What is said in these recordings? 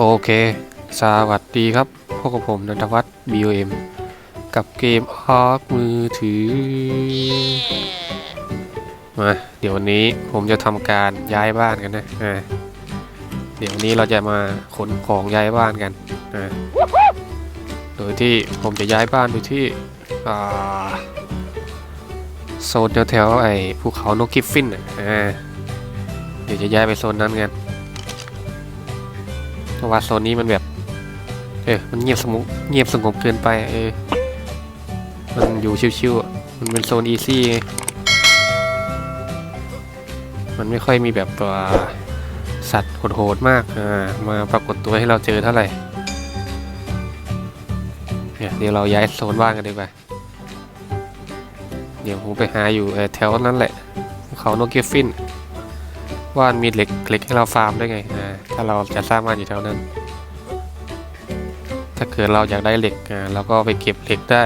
โอเค สวัสดีครับพบกับผมนันทวัฒน์ BOM กับเกมออกมือถือ มา เดี๋ยววันนี้ผมจะทำการย้ายบ้านกันนะอ่าเดี๋ยววันนี้เราจะมาขนของย้ายบ้านกันโดยที่ผมจะย้ายบ้านไปที่โซนแถวๆไอ้ภูเขาโนกิฟฟินอะเดี๋ยวจะย้ายไปโซนนั้นกัน เพราะว่าโซนนี้มันแบบ เออมันเงียบสงบเงียบสงบเกินไป เออ มันอยู่ชิวๆมันเป็นโซนอีซี่มันไม่ค่อยมีแบบตัวสัตว์โหดๆมากอ่ามาปรากฏตัวให้เราเจอเท่าไหร่เนี่ยเดี๋ยวเราย้ายโซนบ้านกันดีกว่า เดี๋ยวผมไปหาอยู่แถวนั้นแหละ เขาโนเกียฟิน ว่ามันมีเหล็กเหล็กให้เราฟาร์มได้ไงอ่าถ้าเราจะสร้างบ้านอยู่แถวนั้น ถ้าเกิดเราอยากได้เหล็กอ่าเราก็ไปเก็บเหล็กได้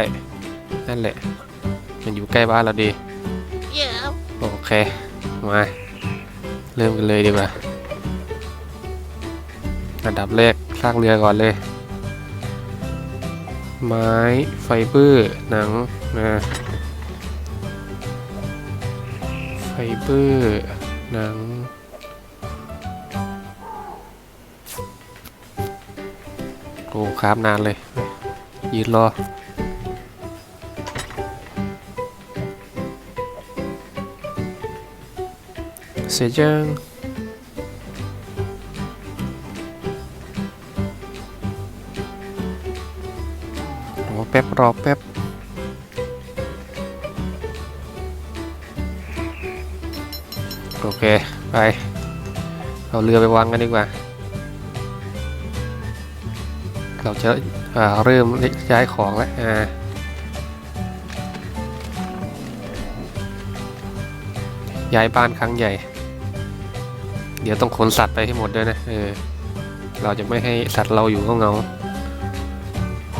นั่นแหละ มันอยู่ใกล้บ้านเราดี Yeah. โอเค มา เริ่มกันเลยดีกว่า อันดับแรกสร้างเรือก่อนเลย ไม้ไฟเบอร์หนังนะไฟเบอร์หนัง ครับนานเลย ยืนรอ เสร็จยังรอแป๊บ รอแป๊บโอเค ไป เอาเรือไปวางกันดีกว่า เราจะาเริ่มย้ายของแล้วอ่าย้ายบ้านครั้งใหญ่ เดี๋ยวต้องขนสัตว์ไปให้หมดด้วยนะ เออ เราจะไม่ให้สัตว์เราอยู่เงา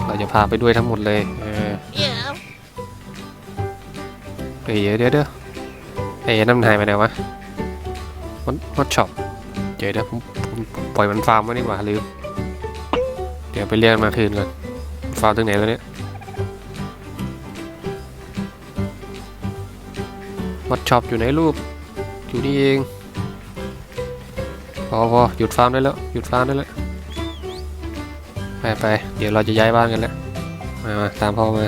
เราจะพาไปด้วยทั้งหมดเลย เออเอ้ยเดี๋ยวเดี๋ยวเดี๋ยวไอ้น้ำนายไปไหนวะมันมันช็อป เดี๋ยวเดี๋ยวผมผมผมปล่อยมันฟาร์มไว้ดีกว่าลืม เดี๋ยวไปเรียกมันมาคืนก่อนฟาร์มถึงไหนแล้วเนี่ยมัดช็อปอยู่ไหนรูป อยู่นี่เอง พอพอหยุดฟาร์มได้แล้ว หยุดฟาร์มได้แล้ว ไปไปเดี๋ยวเราจะย้ายบ้านกันแล้ว มามาตามพ่อมา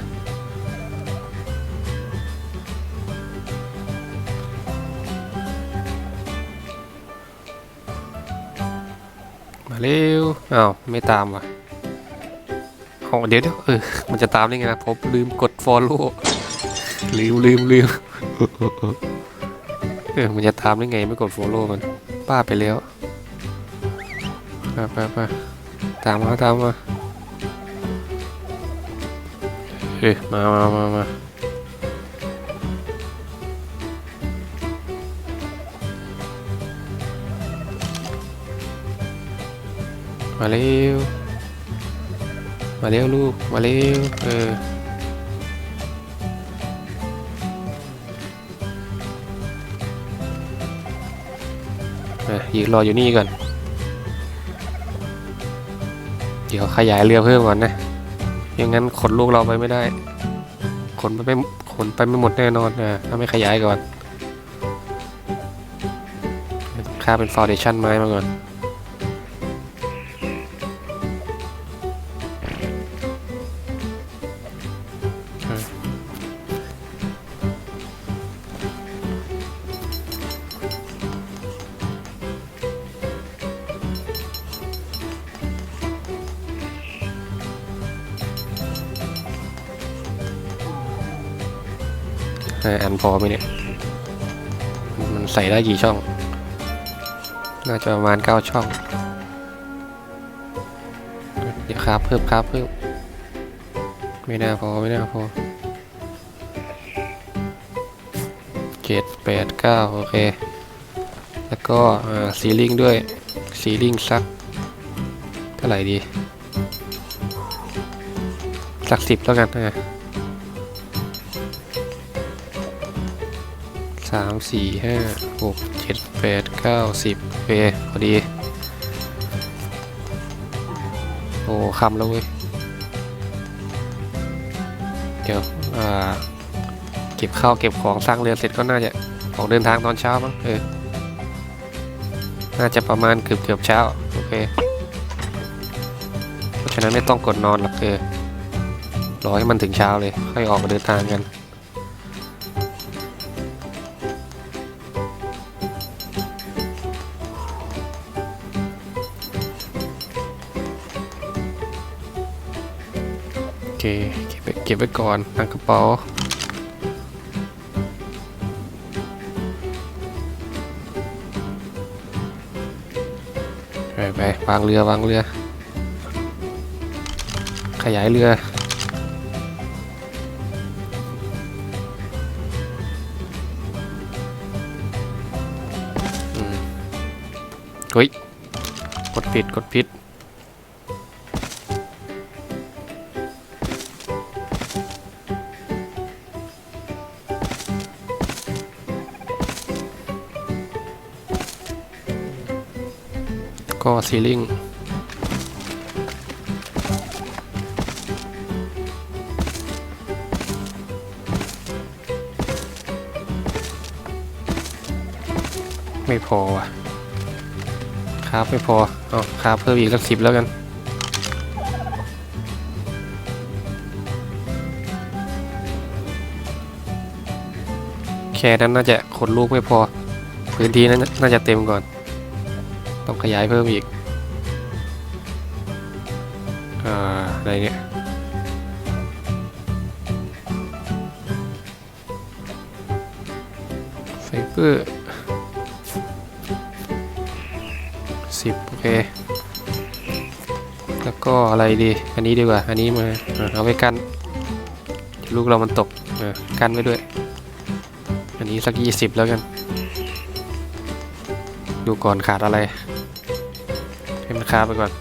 มาเร็วอ้าว ไม่ตามว่ะ โอเดี๋ยวเดี๋ยวเออมันจะตามได้ไงนะผมลืมกด follow ลืมลืมลืมเออมันจะตามได้ไงไม่กด follow มันป้าไปแล้วไปไปไปตามมาตามมาเฮ้ยมามามามามาเร็ว มาเร็วลูก มาเร็ว เอออะยืนรออยู่นี่ก่อน เดี๋ยวขยายเรือเพิ่มก่อนนะอย่างนั้นขนลูกเราไปไม่ได้ ขนไปไม่ขนไปไม่หมดแน่นอนอะถ้าไม่ขยายก่อนค่าเป็นฟาวเดชั่นไม้มาก่อน ใส่ได้กี่ช่อง น่าจะประมาณเก้าช่อง เดี๋ยวครับเพิ่มครับเพิ่ม ไม่น่าพอไม่น่าพอเจ็ดแปดเก้าโอเค แล้วก็ซีลิงด้วยซีลิงสัก เท่าไหร่ดี สักสิบแล้วกันอะามสี่ห้าหกเจ็ดแปดเก้าสิบโอเคพอดี โอ้คำแล้วเว้ย เดี๋ยว อ่า เก็บข้าวเก็บของสร้างเรือนเสร็จก็น่าจะออกเดินทางตอนเช้ามั้งเออ น่าจะประมาณเกือบเกือบเช้า โอเค เพราะฉะนั้นไม่ต้องกดนอนหรอกเออรอให้มันถึงเช้าเลย ค่อยออกมาเดินทางกัน เคเก็บไว้ก่อนตั้งกระเป๋าไปไปวางเรือวางเรือ ขยายเรืออืมเฮ้ย กดผิด กดผิด ซีลิงไม่พอว่ะครับไม่พอ เอาครับเพิ่มอีกสักสิบแล้วกันแค่นั้นน่าจะขนลูกไม่พอ พื้นที่นั้นน่าจะเต็มก่อน ต้องขยายเพิ่มอีก อะไรเนี่ยไฟเบอร์สิบโอเค แล้วก็อะไรดี อันนี้ดีกว่า อันนี้มาอ่าเอาไว้กัน ลูกเรามันตกกันไว้ด้วย อันนี้สักยี่สิบแล้วกัน ดูก่อนขาดอะไร ให้มันค้าไปก่อน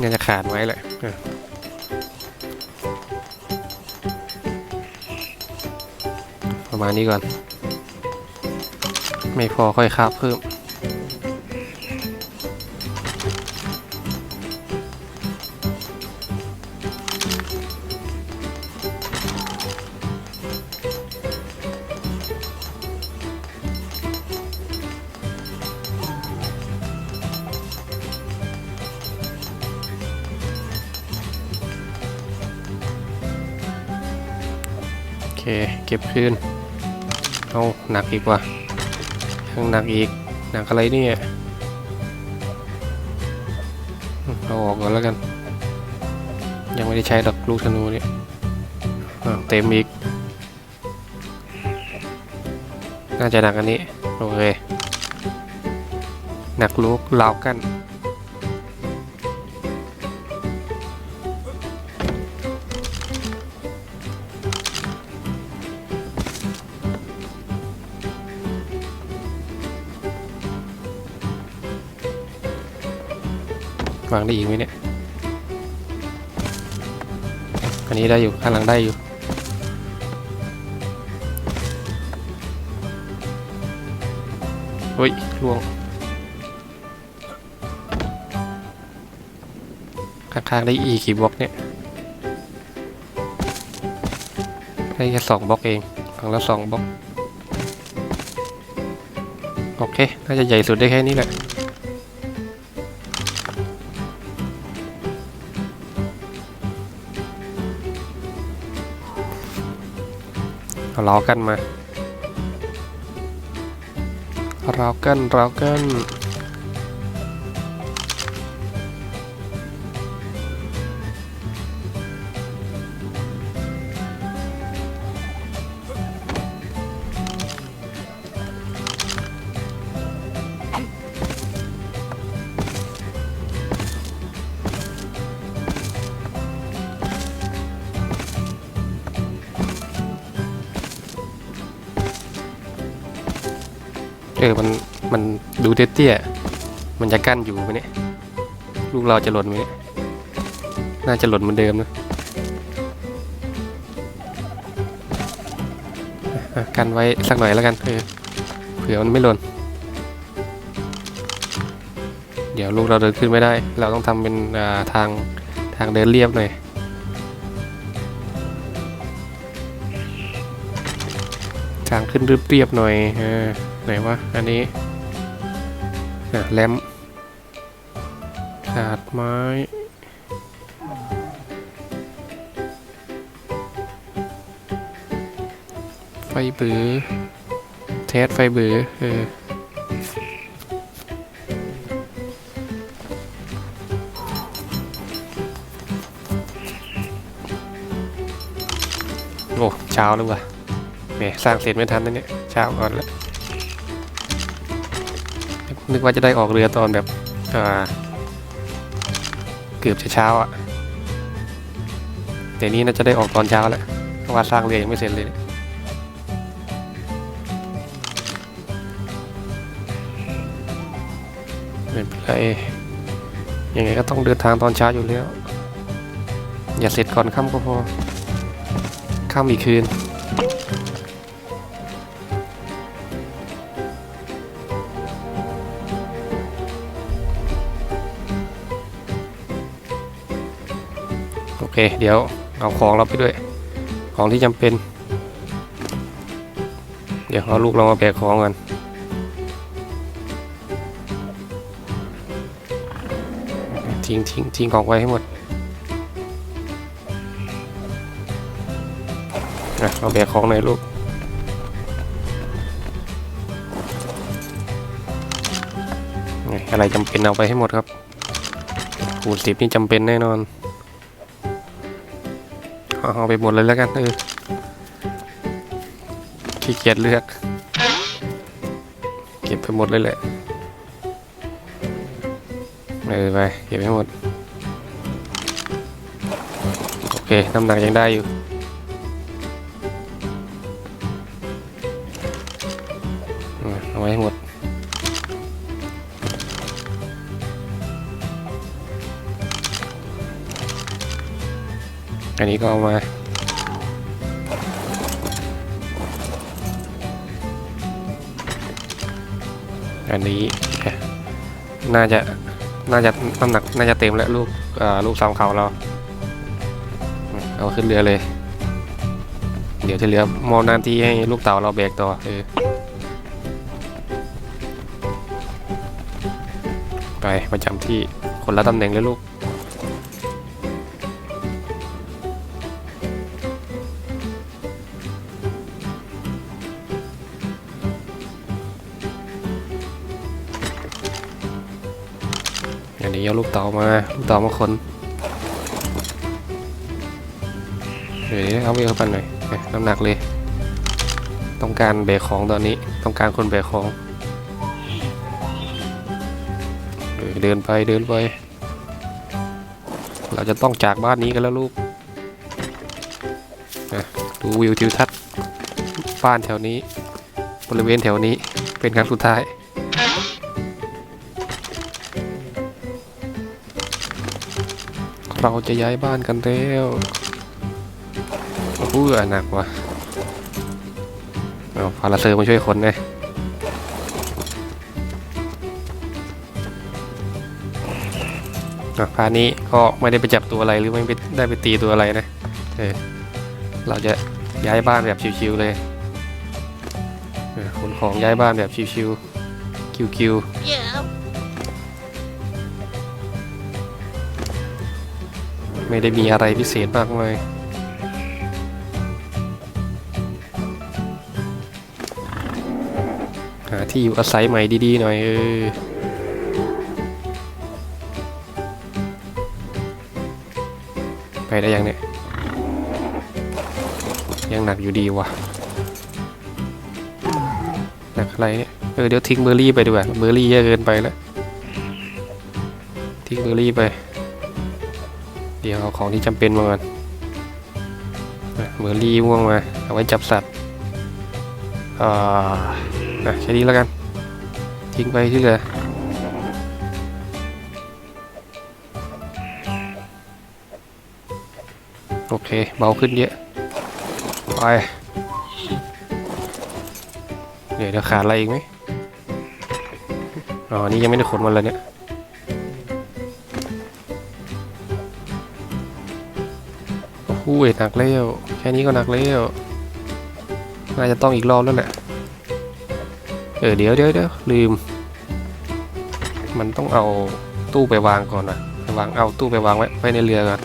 น่าจะขาดไว้แหละเออประมาณนี้ก่อน ไม่พอค่อยคาบเพิ่ม ก็บคืน เอาหนักอีกว่ายังหนักอีก หนักอะไรเนี่ย เอาออกก่อนแล้วกัน ยังไม่ได้ใช้ดอกลูกธนูเนี่ยเต็มอีก น่าจะหนักอันนี้ โอเค หนักลูกลาวกันางได้อีกไหมเนี่ย อันนี้ได้อยู่ข้างหลังได้อยู่ เฮ้ยล่วง ข้างๆได้อีกกี่บล็อกเนี่ย ได้แค่สองบล็อกเองฝั่งละสองบล็อก โอเค น่าจะใหญ่สุดได้แค่นี้แหละ เอากันมาเรากันเรากัน ออมันมันดูเตี้ยๆมันจะกั้นอยู่ไหมเนี่ยลูกเราจะหล่นไหมเนี่ยน่าจะหล่นเหมือนเดิมนะกันไว้สักหน่อยแล้วกันเออเผื่อมันไม่หล่นเดี๋ยวลูกเราเดินขึ้นไม่ได้ เราต้องทำเป็นาทางทางเดินเรียบหน่อยทางขึ้นเรียบๆหน่อยอ ไหนวะ อันนี้อะแลมขาดไม้ไฟเบือเทสไฟเบือเออโอ้เช้าแล้วว่ะแหมสร้างเสร็จไม่ทันนะเนี่ยเช้าก่อนแล้ว นึกว่าจะได้ออกเรือตอนแบบเกือบจะเช้าอะแต่นี้น่าจะได้ออกตอนเช้าแล้วเพราะว่าสร้างเรือยังไม่เสร็จเลยเนี่ยไม่เป็นไรยังไงก็ต้องเดินทางตอนเช้าอยู่แล้ว อย่าเสร็จก่อนค่ำก็พอข้ามอีกคืน เคเดี๋ยวเอาของเราไปด้วย ของที่จำเป็น เดี๋ยวเอาลูกเรามาแบกของกันทิ้งทิ้งทิ้งของไว้ให้หมดอะเอาแบกของหน่อยลูกอะไรจำเป็นเอาไปให้หมดครับคูณสิบนี่จำเป็นแน่นอน เอาไปหมดเลยแล้วกันเออขี้เกียจเลือก เก็บไปหมดเลยแหละเออไปเก็บให้หมด โอเค น้ำหนักยังได้อยู่ นนี้ก็เอามา อันนี้น่าจะน่าจะน้ำหนักน่าจะเต็มแล้วลูกลูกสองเขาเรา เอาขึ้นเรือเลย เดี๋ยวจะเหลือมอหนาที่ให้ลูกเต่าเราแบกต่อเออไปประจำที่คนละตำแหน่งเลยลูก เอาลูกเต่ามา ลูกเต่ามาคนเดี๋ยวเอาไปเข้าไปหน่อยน้ำหนักเลย ต้องการแบกของตอนนี้ ต้องการคนแบกของเออเดินไปเดินไป เราจะต้องจากบ้านนี้กันแล้วลูกดูวิวทิวทัศน์บ้านแถวนี้ บริเวณแถวนี้เป็นครั้งสุดท้าย เราจะย้ายบ้านกันแล้วโอ้โหหนักว่ะเอาพาราเซอร์มาช่วยคนไงอะพานี้ก็ไม่ได้ไปจับตัวอะไรหรือไม่ได้ไปตีตัวอะไรนะเออเราจะย้ายบ้านแบบชิวๆเลยขนของย้ายบ้านแบบชิวๆคิว Yeah. ๆ ไม่ได้มีอะไรพิเศษมากมายหาที่อยู่อาศัยใหม่ดีๆหน่อยเออไปได้ยังเนี่ยยังหนักอยู่ดีว่ะหนักอะไรเนี่ยเออเดี๋ยวทิ้งเบอร์รี่ไปดีกว่าเบอร์รี่เยอะเกินไปแล้วทิ้งเบอร์รี่ไป ดี๋ยวเอาของที่จำเป็นมาก่อนเบอร์รี่ม่วงมา เอาไว้จับสัตว์อ่าอะแค่นี้แล้วกัน ทิ้งไปที่เหลือโอเค เบาขึ้นเยอะ ไป เดี๋ยวเดี๋ยวขาดอะไรอีกไหมอ๋อ นี่ยังไม่ได้ขนมันเลยเนี่ย โอ้โหหนักแล้วแค่นี้ก็หนักแล้วน่าจะต้องอีกรอบแล้วแหละ เออเดี๋ยวเดี๋ยวเดี๋ยวลืม มันต้องเอาตู้ไปวางก่อนนะไปวางเอาตู้ไปวางไว้ไว้ในเรือก่อน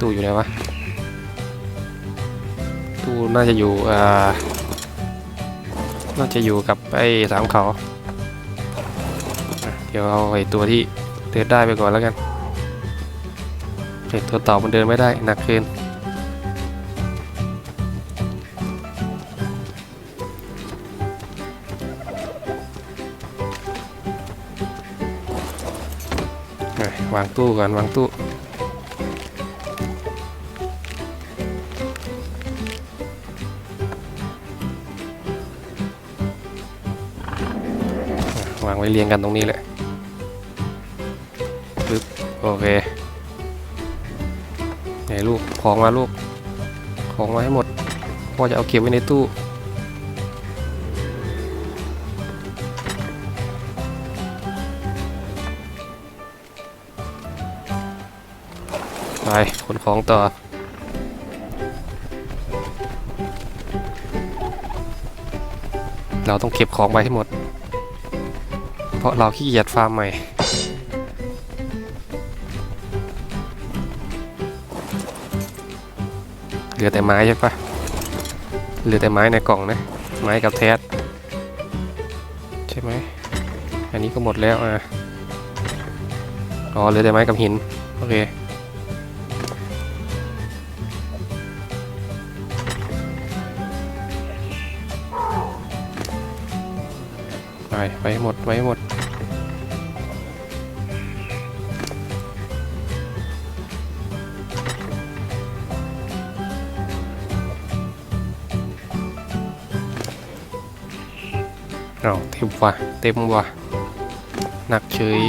ตู้อยู่ไหนวะ ตู้น่าจะอยู่อ่าน่าจะอยู่กับไอ้สามเขาอะเดี๋ยวเอาไอ้ตัวที่เดินได้ไปก่อนแล้วกัน ไอ้ตัวเต่ามันเดินไม่ได้หนักเกินวางตู้ก่อนวางตู้วางไว้เรียงกันตรงนี้แหละปึ๊บโอเค ลูก ของมาลูก ของมาให้หมด พ่อจะเอาเก็บไว้ในตู้ ไปขนของต่อเราต้องเก็บของไปให้หมด เพราะเราขี้เกียจฟาร์มใหม่ เหลือแต่ไม้ใช่ปะเหลือแต่ไม้ในกล่องนะ ไม้กับแทสใช่ไหมอันนี้ก็หมดแล้วอะอ๋อเหลือแต่ไม้กับหิน โอเคไปไปหมดไว้หมด ต็มว่ะ เต็มว่ะ หนักเฉย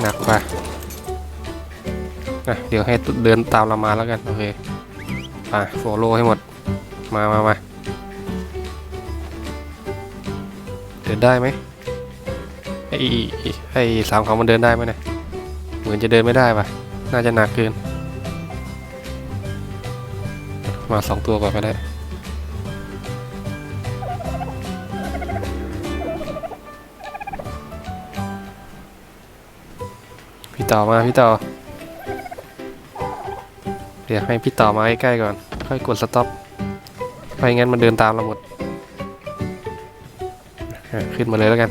หนักว่ะอะเดี๋ยวให้เดินตามเรามาแล้วกัน โอเคไปโฟโล่ให้หมด มามามาเดินได้ไหมไอ้ไอ้สามเขามันเดินได้ไหมเนี่ย เหมือนจะเดินไม่ได้ปะน่าจะหนักเกิน มาสองตัวก่อนก็ได้ ต่อมาพี่ต่อ เดี๋ยวให้พี่ต่อมาใกล้ๆก่อน ค่อยกดสต็อปไม่งั้นมันเดินตามเราหมด ขึ้นมาเลยแล้วกัน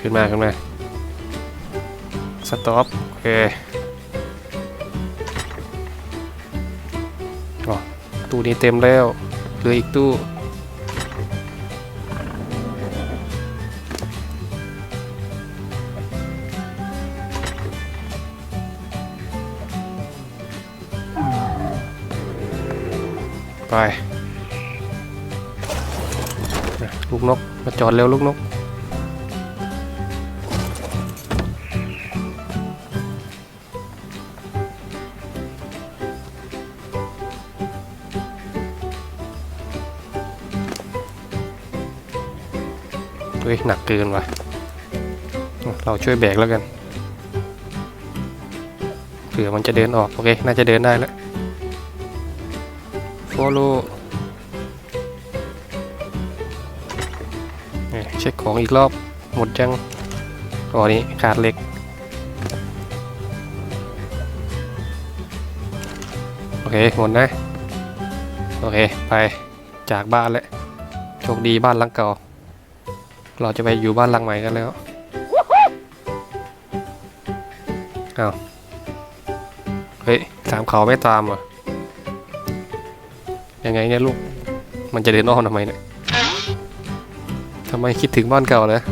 ขึ้นมาขึ้นมาสต็อปโอเคอ๋อตู้นี้เต็มแล้วเหลืออีกตู้ ไปลูกนก มาจอดเร็วลูกนก เฮ้ย หนักเกินว่ะ เราช่วยแบกแล้วกันเผื่อมันจะเดินออก โอเค น่าจะเดินได้แล้ว follow นี่เช็คของอีกรอบ หมดจังอ๋อนี้ขาดเหล็ก โอเค หมดนะ โอเค ไปจากบ้านแล้วโชคดีบ้านหลังเก่า เราจะไปอยู่บ้านหลังใหม่กันแล้วเอ้าเฮ้ยสามเขาไม่ตามอะ ยังไงเนี่ยลูก มันจะเดินอ้อมทำไมเนี่ยทำไมคิดถึงบ้านเก่าเลย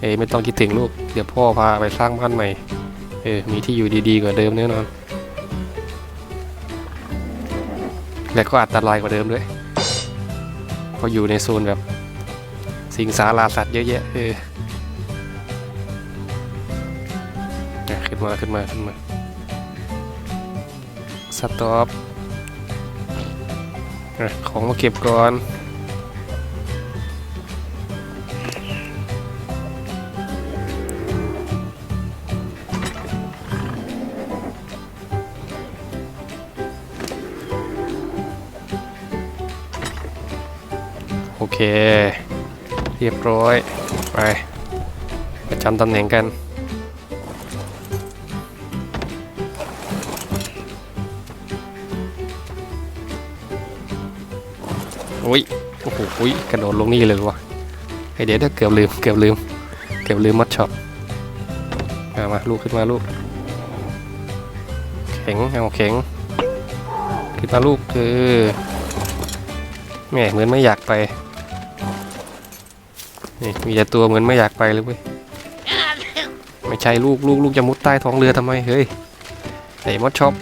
เอ้ยไม่ต้องคิดถึงลูก เดี๋ยวพ่อพาไปสร้างบ้านใหม่ เออ มีที่อยู่ดีๆกว่าเดิมแน่นอน และก็อันตรายกว่าเดิมด้วยเพราะอยู่ในโซนแบบ สิงสาราสัตว์เยอะแยะ เออขึ้นมาขึ้นมาขึ้นมาสต็อป ของมาเก็บก่อนโอเค เรียบร้อย ไปประจำตำแหน่งกัน อุ้ยกระโดดลงนี่เลยวะไอเดี๋ยวเดี๋ยวเกือบลืมเกือบลืมเกือบลืมมัดช็อตมามาลูกขึ้นมาลูกแข็งเอาแข็งขึ้นมาลูกคือแม่เหมือนไม่อยากไปนี่มีแต่ตัวเหมือนไม่อยากไปเลยเว้ยไม่ใช่ลูกลูกลูกจะมุดใต้ท้องเรือทำไมเฮ้ยไอ้มดช็อป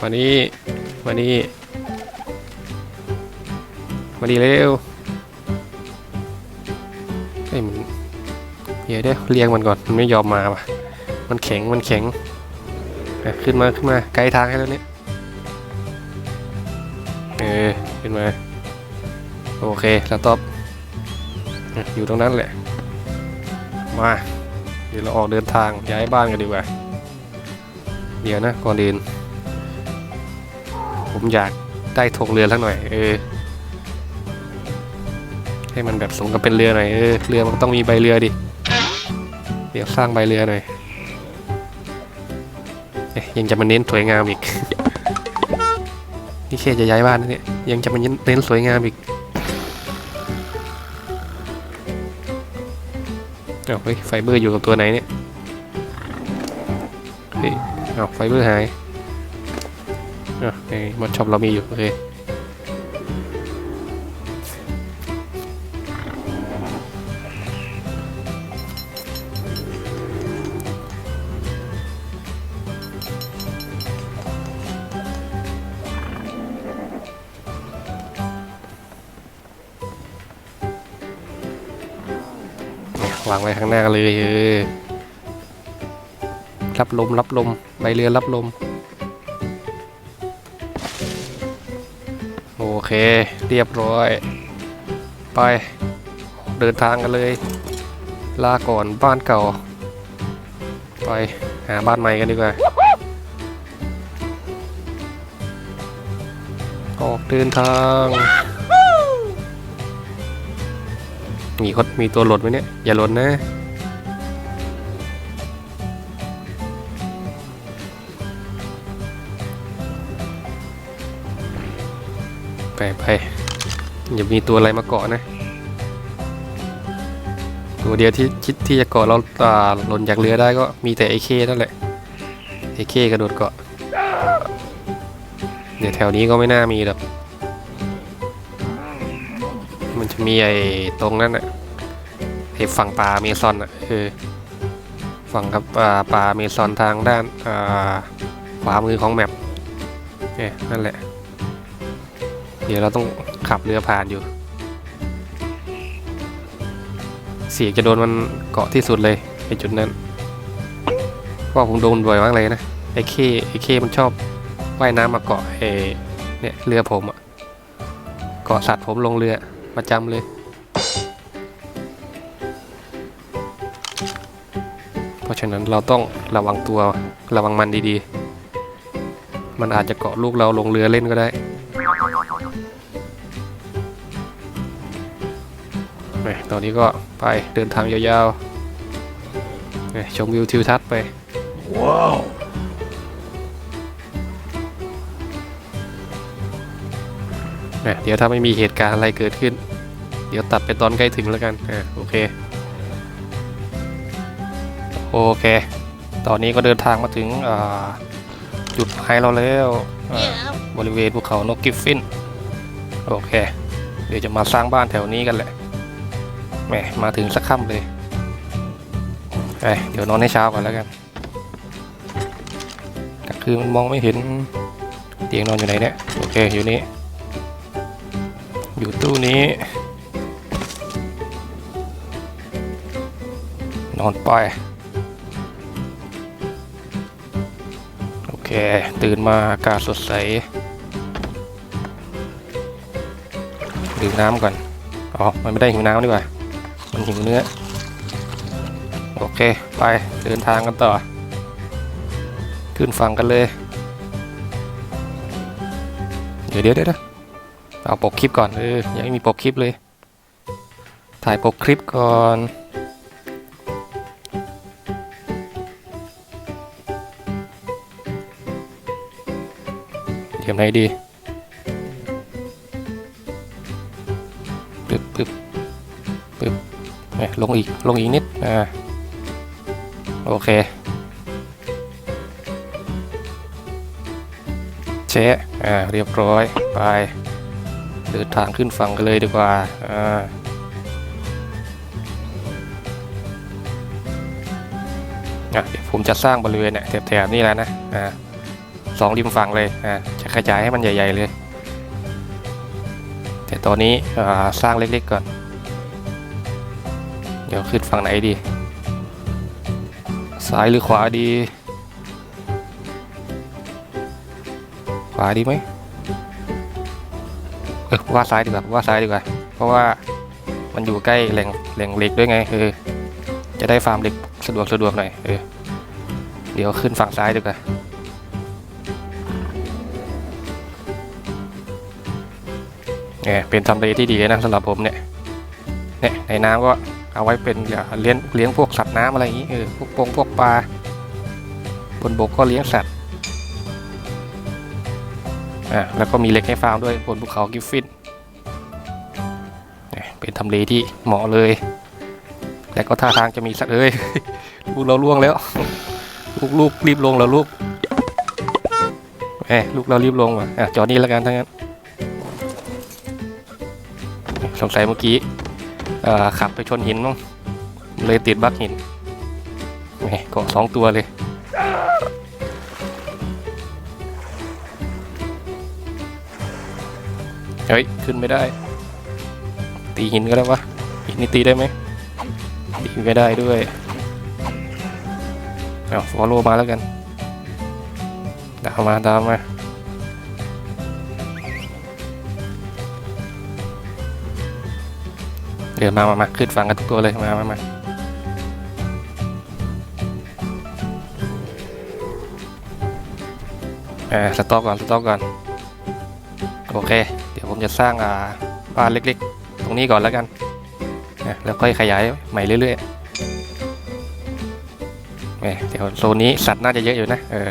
มานี่มานี่ มาดีเร็วเฮ้ยมันเดี๋ยวเดี๋ยวเรียงมันก่อนมันไม่ยอมมาว่ะมันแข็งมันแข็งขึ้นมาขึ้นมาไกลทางให้แล้วเนี่ยเออขึ้นมาโอเคแล้วตอบอยู่ตรงนั้นแหละมาเดี๋ยวเราออกเดินทางย้ายบ้านกันดีกว่าเดี๋ยวนะก่อนอื่นผมอยากได้ธงเรือสักหน่อย เออ ให้มันแบบสมกับเป็นเรือหน่อยเออเรือมันต้องมีใบเรือดิเดี๋ยวสร้างใบเรือหน่อยเอ๊ะยังจะมาเน้นสวยงามอีก นี่แค่จะย้ายบ้านนะเนี่ยยังจะมาเน้นสวยงามอีกเอาเฮ้ยไฟเบอร์อยู่กับตัวไหนเนี่ยเฮ้ยเอาไฟเบอร์หายอะไอ้มอดช็อปเรามีอยู่โอเค วางไว้ข้างหน้าเลยเออรับลมรับลมใบเรือรับลม โอเค เรียบร้อย ไป เดินทางกันเลย ลาก่อนบ้านเก่า ไป หาบ้านใหม่กันดีกว่า ออกเดินทาง มีคนมีตัวหล่นไหมเนี่ย อย่าหล่นนะ ไปไปอย่ามีตัวอะไรมาเกาะนะ ตัวเดียวที่คิดที่จะเกาะเราอ่าหล่นจากเรือได้ก็มีแต่ไอเคนั่นแหละไอเคกระโดดเกาะเดี๋ยวแถวนี้ก็ไม่น่ามีหรอก จะมีไอ้ตรงนั้นอะไอ้ฝั่งป่าเมซอนอะเออฝั่งครับป่าป่าเมซอนทางด้านขวามือของแมปเนี่ยนั่นแหละ เดี๋ยวเราต้องขับเรือผ่านอยู่ เสียจะโดนมันเกาะที่สุดเลยไอ้จุดนั้นเพราผมโดนบ่อยมากเลยนะไอ้เคไอ้เคมันชอบว่ายน้ำมาเกาะไอ้เนี่ยเรือผมอะเกาะสัตว์ผมลงเรือ ประจำเลย เพราะฉะนั้นเราต้องระวังตัวระวังมันดีๆ มันอาจจะเกาะลูกเราลงเรือเล่นก็ได้ตอนนี้ก็ไปเดินทางยาวๆชมวิวทิวทัศน์ไป ว้าว นะเดี๋ยวถ้าไม่มีเหตุการณ์อะไรเกิดขึ้น เดี๋ยวตัดไปตอนใกล้ถึงแล้วกันอ่าโอเค โอเค ตอนนี้ก็เดินทางมาถึงอ่าจุดหมายเราแล้วอ่าบริเวณภูเขานกกิฟฟิน โอเค เดี๋ยวจะมาสร้างบ้านแถวนี้กันแหละแหมมาถึงสักค่ำเลยไปเดี๋ยวนอนให้เช้าก่อนแล้วกันกลางคืนมันมองไม่เห็นเตียงนอนอยู่ไหนเนี่ย โอเคอยู่นี่ อยู่ตู้นี้ นอนไป โอเค ตื่นมาอากาศสดใส ดื่มน้ำก่อน อ๋อ มันไม่ได้หิวน้ำดีกว่า มันหิวเนื้อ โอเค ไปเดินทางกันต่อ ขึ้นฝั่งกันเลย เดี๋ยวเดี๋ยวเดี๋ยว เอาปกคลิปก่อนเออยังไม่มีปกคลิปเลย ถ่ายปกคลิปก่อนเทียมไหนดีปึ๊บปึ๊บปึ๊บเนี่ยลงอีก ลงอีกนิด อ่า โอเค เชะอ่า เรียบร้อย ไป เดินทางขึ้นฝั่งกันเลยดีกว่าอ่าอะเดี๋ยวผมจะสร้างบริเวณเนี่ยแถบๆนี้แล้วนะอ่าสองริมฝั่งเลยอ่าจะขยายให้มันใหญ่ ๆเลย แต่ตอนนี้อ่าสร้างเล็กๆก่อน เดี๋ยวขึ้นฝั่งไหนดี ซ้ายหรือขวาดี ขวาดีไหม เออว่าซ้ายดีกว่าว่าซ้ายดีกว่า เพราะว่ามันอยู่ใกล้แหล่งแหล่งเหล็กด้วยไงเออจะได้ฟาร์มเหล็กสะดวกสะดวกหน่อยเออเดี๋ยวขึ้นฝั่งซ้ายดีกว่าเนี่ยเป็นทำเลที่ดีนะสำหรับผมเนี่ยเนี่ยในน้ำก็เอาไว้เป็นเลี้ยงเลี้ยงพวกสัตว์น้ำอะไรอย่างนี้เออพวกปงพวกปลาบนบกก็เลี้ยงสัตว์ อ่าแล้วก็มีเล็กให้ฟาร์มด้วยบนภูเขากิฟฟินเป็นทำเลที่เหมาะเลยและก็ท่าทางจะมีสัตว์เอ้ยลูกเราล่วงแล้ว ลูกลูกรีบลงแล้วลูกแหมลูกเรารีบลงว่ะอะจอดนี่แล้วกันทั้งนั้นสงสัยเมื่อกี้ขับไปชนหินมั้งเลยติดบักหินแหมเกาะสองตัวเลย เฮ้ย ขึ้นไม่ได้ ตีหินก็ได้วะหินนี่ตีได้ไหมตีไม่ได้ด้วยเอาฟอลโล่มาแล้วกันตามมาตามมาเดี๋ยวมามามาขึ้นฝั่งกันทุกตัวเลยมามามาเอ่าสต็อกก่อนสต็อกก่อน โอเค จะสร้างอาบ้านเล็กๆ ตรงนี้ก่อนแล้วกันนะแล้วค่อยขยายใหม่เรื่อยๆแหมเดี๋ยวโซนนี้สัตว์น่าจะเยอะอยู่นะเออ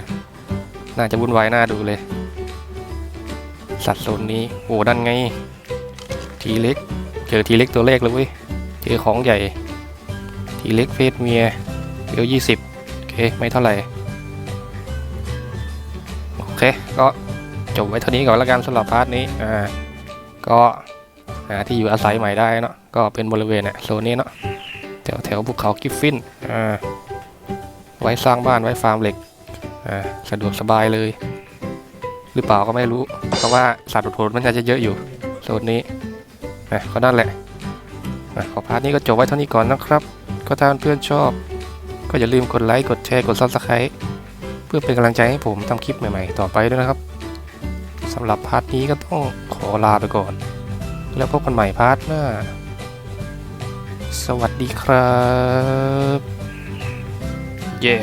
น่าจะวุ่นวายน่าดูเลย สัตว์โซนนี้โอ้ดันไง ทีเล็ก เจอทีเล็กตัวเลขเลยเว้ยเจอของใหญ่ ทีเล็กเฟสเมียเดี๋ยวยี่สิบโอเคไม่เท่าไหร่โอเคก็จบไว้เท่านี้ก่อนแล้วกันสำหรับพาร์ทนี้อ่า ก็หาที่อยู่อาศัยใหม่ได้เนาะก็เป็นบริเวณเนี่ยโซนนี้เนาะแถวแถวภูเขากิฟฟินอ่าไว้สร้างบ้านไว้ฟาร์มเหล็กอ่าสะดวกสบายเลย หรือเปล่าก็ไม่รู้เพราะว่าสัตว์โผล่มันจะเยอะอยู่โซนนี้นะก็นั่นแหละอะขอพาร์ทนี้ก็จบไว้เท่านี้ก่อนนะครับ ก็ถ้าเพื่อนชอบ ก็อย่าลืมกดไลค์กดแชร์กดซับสไครต์เพื่อเป็นกำลังใจให้ผมทำคลิปใหม่ๆ ต่อไปด้วยนะครับ สำหรับพาร์ทนี้ก็ต้องขอลาไปก่อน แล้วพบกันใหม่พาร์ทหน้า สวัสดีครับ เย้